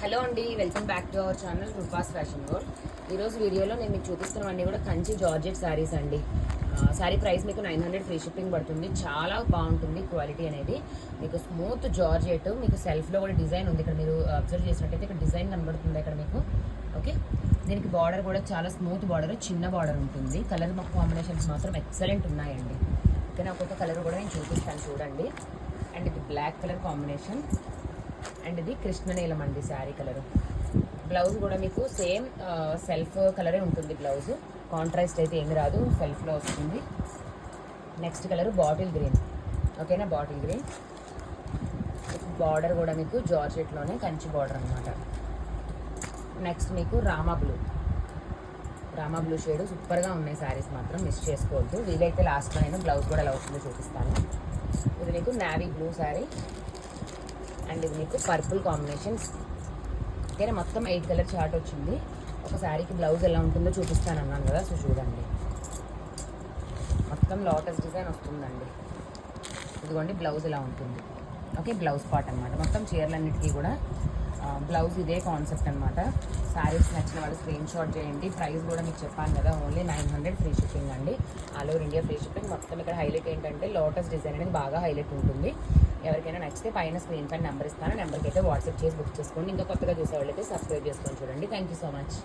Hello అండి welcome back to our channel Roopa's fashion world ఈరోజు వీడియోలో నేను మీకు చూపిస్తున్నవన్నీ కూడా కంచి జార్జెట్ శారీస్ అండి. శారీ ప్రైస్ మీకు నైన్ హండ్రెడ్ ఫ్రీ షిప్పింగ్ పడుతుంది. చాలా బాగుంటుంది క్వాలిటీ అనేది. మీకు స్మూత్ జార్జెట్ మీకు సెల్ఫ్లో కూడా డిజైన్ ఉంది. ఇక్కడ మీరు అబ్జర్వ్ చేసినట్టయితే ఇక్కడ డిజైన్ కనబడుతుంది ఇక్కడ మీకు. ఓకే? దీనికి బార్డర్ కూడా చాలా స్మూత్ బార్డర్ చిన్న బార్డర్ ఉంటుంది. కలర్ కాంబినేషన్స్ మాత్రం ఎక్సలెంట్ ఉన్నాయండి. ఓకేనా? ఒక్కొక్క కలర్ కూడా నేను చూపిస్తాను చూడండి. అండ్ ఇది బ్లాక్ కలర్ కాంబినేషన్ అండ్ ఇది కృష్ణనీలం అండి శారీ కలర్. బ్లౌజ్ కూడా మీకు సేమ్ సెల్ఫ్ కలరే ఉంటుంది బ్లౌజ్. కాంట్రాస్ట్ అయితే ఏమి రాదు సెల్ఫ్లో వస్తుంది. Next colour bottle green. ఓకేనా? Bottle green. బార్డర్ కూడా మీకు జార్జెట్లోనే కంచి బార్డర్ అనమాట నెక్స్ట్ మీకు Rama blue. Rama blue shade సూపర్గా ఉన్నాయి శారీస్ మాత్రం మిస్ చేసుకోవద్దు. వీలైతే లాస్ట్లో నేను బ్లౌజ్ కూడా ఎలా వస్తుందో చూపిస్తాను. ఇది మీకు నావీ బ్లూ శారీ. అండ్ ఇది మీకు పర్పుల్ కాంబినేషన్స్. ఓకేనా? మొత్తం ఎయిట్ కలర్ చార్ట్ వచ్చింది. ఒక శారీకి బ్లౌజ్ ఎలా ఉంటుందో చూపిస్తాను అన్నాను కదా సో చూడండి. మొత్తం లోటస్ డిజైన్ వస్తుందండి. ఇదిగోండి బ్లౌజ్ ఇలా ఉంటుంది. ఓకే బ్లౌజ్ పార్ట్ అనమాట మొత్తం చీరలన్నిటికీ కూడా బ్లౌజ్ ఇదే కాన్సెప్ట్ అనమాట శారీస్ నచ్చిన వాళ్ళు స్క్రీన్ షాట్ చేయండి. ప్రైస్ కూడా మీకు చెప్పాను కదా only nine hundred free shipping అండి. All over India free shipping మొత్తం ఇక్కడ హైలైట్ ఏంటంటే లోటస్ డిజైన్ అనేది బాగా హైలైట్ ఉంటుంది. ఎవరికైనా నచ్చితే పైన స్క్రీన్ పైన నెంబర్ ఇస్తాను. నెంబర్కి అయితే వాట్సాప్ చేసి బుక్ చేసుకోండి. ఇంకా కొత్తగా చూసే వాళ్ళైతే సబ్స్క్రైబ్ చేసుకొని చూడండి. Thank you so much